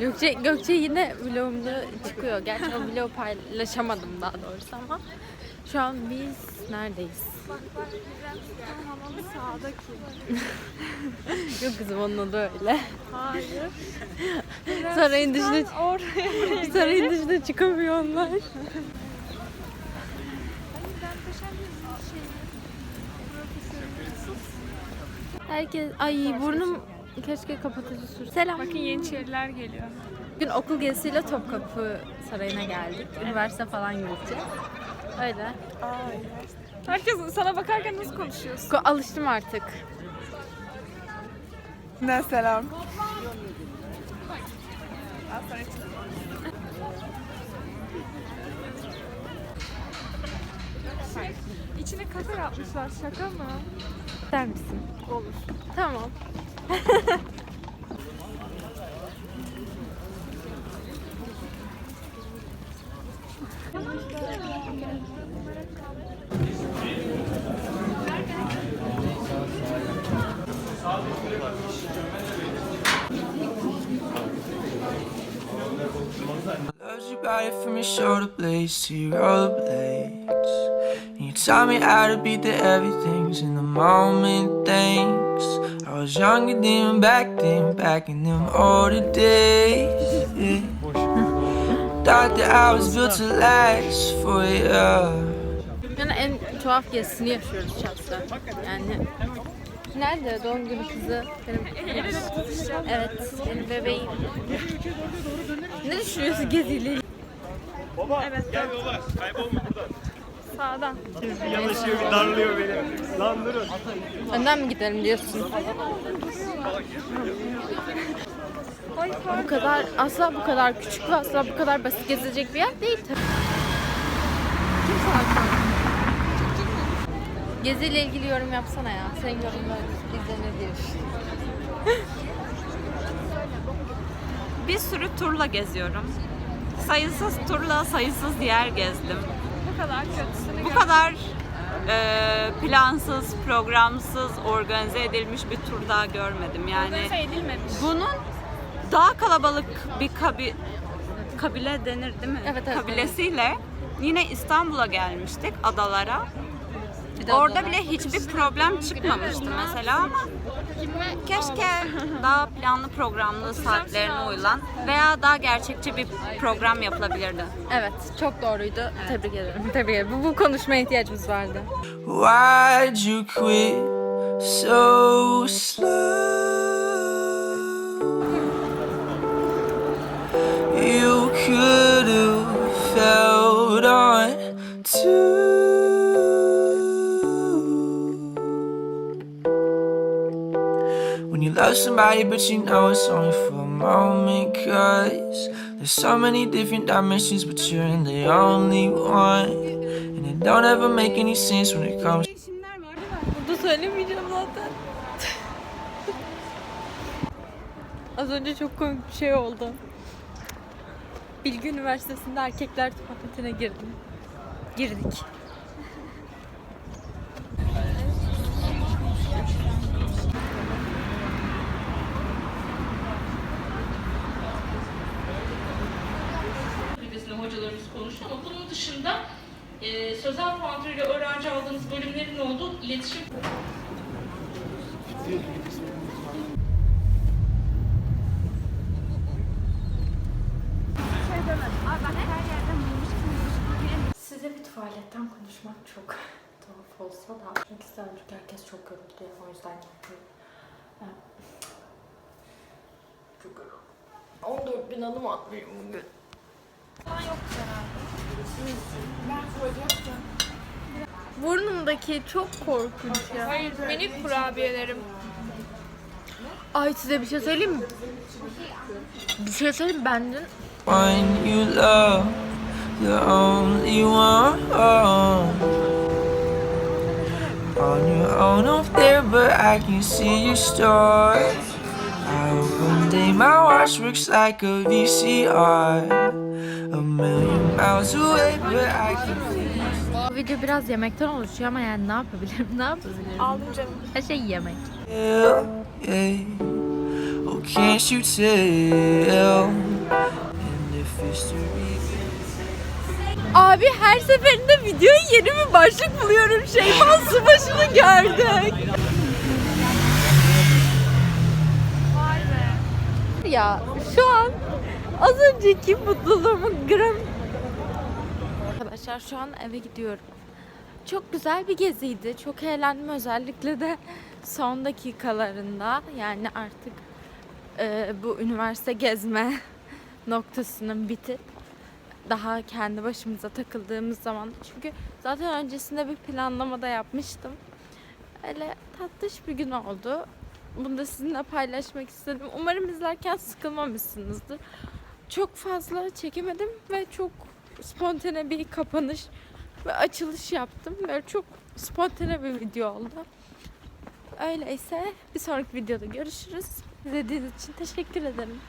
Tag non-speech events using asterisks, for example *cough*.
Gökçe, Gökçe yine vlogumda çıkıyor. Gerçi o vlog paylaşamadım daha doğrusu ama şu an biz neredeyiz? Bak *laughs* bak Yok kızım onun adı öyle. Hayır. *laughs* Sarayın dışına, oraya *laughs* sarayın dışına çıkamıyor onlar. Hayır hani ben peşen bir şey. Herkes, ay burnum keşke kapatıcı sür. Selam. Bakın Yeniçeriler geliyor. Bugün okul gezisiyle Topkapı Sarayı'na geldik. Üniversite falan gideceğiz. Öyle. Herkes sana bakarken nasıl konuşuyorsun? Ko- Alıştım artık. Ne selam. İçine kafe yapmışlar şaka mı? İster misin? Olur. Tamam. You body from your shoulder blades to your rollerblades. Taught me how to beat the heavy things in the moment. Thanks. I was younger then, back then, back in them older days. Yeah. Thought that I was built to last for you. Yani en tuhaf gezisini yaşıyoruz şahsen. Yani Nerede doğum günü kızı? Benim Evet, benim bebeğim. Ne düşünüyorsun geziyle? Evet. Gel baba kaybolma buradan. Sağdan. Yanaşıyor bir darlıyor beni. Lan durun. Önden mi gidelim diyorsun? Bu kadar, asla bu kadar küçük ve asla bu kadar basit gezilecek bir yer değil tabii. Geziyle ilgili yorum yapsana ya. Senin yorumların izlenir düşünüyorum. Bir sürü turla geziyorum. Sayısız turla sayısız yer gezdim. Bu kadar kötüsünü Bu kadar e, plansız, programsız, organize edilmiş bir tur daha görmedim. Yani Organize edilmemiş. bunun daha kalabalık bir kabi, kabile denir değil mi? Evet, evet, Kabilesiyle yine İstanbul'a gelmiştik adalara. Orada bile hiçbir problem çıkmamıştı mesela ama keşke daha planlı programlı saatlerine uyulan veya daha gerçekçi bir program yapılabilirdi. Evet, çok doğruydu. Tebrik ederim. Tebrik ederim. Bu, bu konuşmaya ihtiyacımız vardı. Why'd you quit so slow? Love somebody, but you know it's only for a moment. Cause there's so many different dimensions, but you're in the only one. And it don't ever make any sense when it comes. Burada söylemeyeceğim zaten. *laughs* Az önce çok komik bir şey oldu. Bilgi Üniversitesi'nde erkekler tuvaletine girdim. Girdik. Konuştu ama bunun dışında e, sözel puantıyla öğrenci aldığınız bölümlerin olduğu iletişim Size bir tuvaletten konuşmak çok *laughs* tuhaf olsa da çünkü sizden önceki herkes çok yoruldu o yüzden yapıyorum. Çok yoruldum. 14 bin adım atmışım bugün. Burnumdaki çok korkunç ya. Hayır minik kurabiyelerim. Ay size bir şey söyleyeyim mi? Bir şey söyleyeyim mi? ben dün One you love, the only one. On your own up there, but I can see your stars. I hope one day my watch works like a VCR. A million bu video biraz yemekten oluşuyor ama yani ne yapabilirim? *laughs* Ne yapabilirim? Aldım canım. Her şey yemek. Oh, Abi her seferinde videoya yeni bir başlık buluyorum. Şeyman *laughs* Subaşı'nı gördük. Ya şu an az önceki mutluluğumun gram... Arkadaşlar şu an eve gidiyorum. Çok güzel bir geziydi. Çok eğlendim özellikle de son dakikalarında. Yani artık e, bu üniversite gezme *laughs* noktasının bitip daha kendi başımıza takıldığımız zaman çünkü zaten öncesinde bir planlama da yapmıştım. Öyle tatlış bir gün oldu. Bunu da sizinle paylaşmak istedim. Umarım izlerken sıkılmamışsınızdır. Çok fazla çekemedim ve çok spontane bir kapanış ve açılış yaptım. Böyle çok spontane bir video oldu. Öyleyse bir sonraki videoda görüşürüz. İzlediğiniz için teşekkür ederim.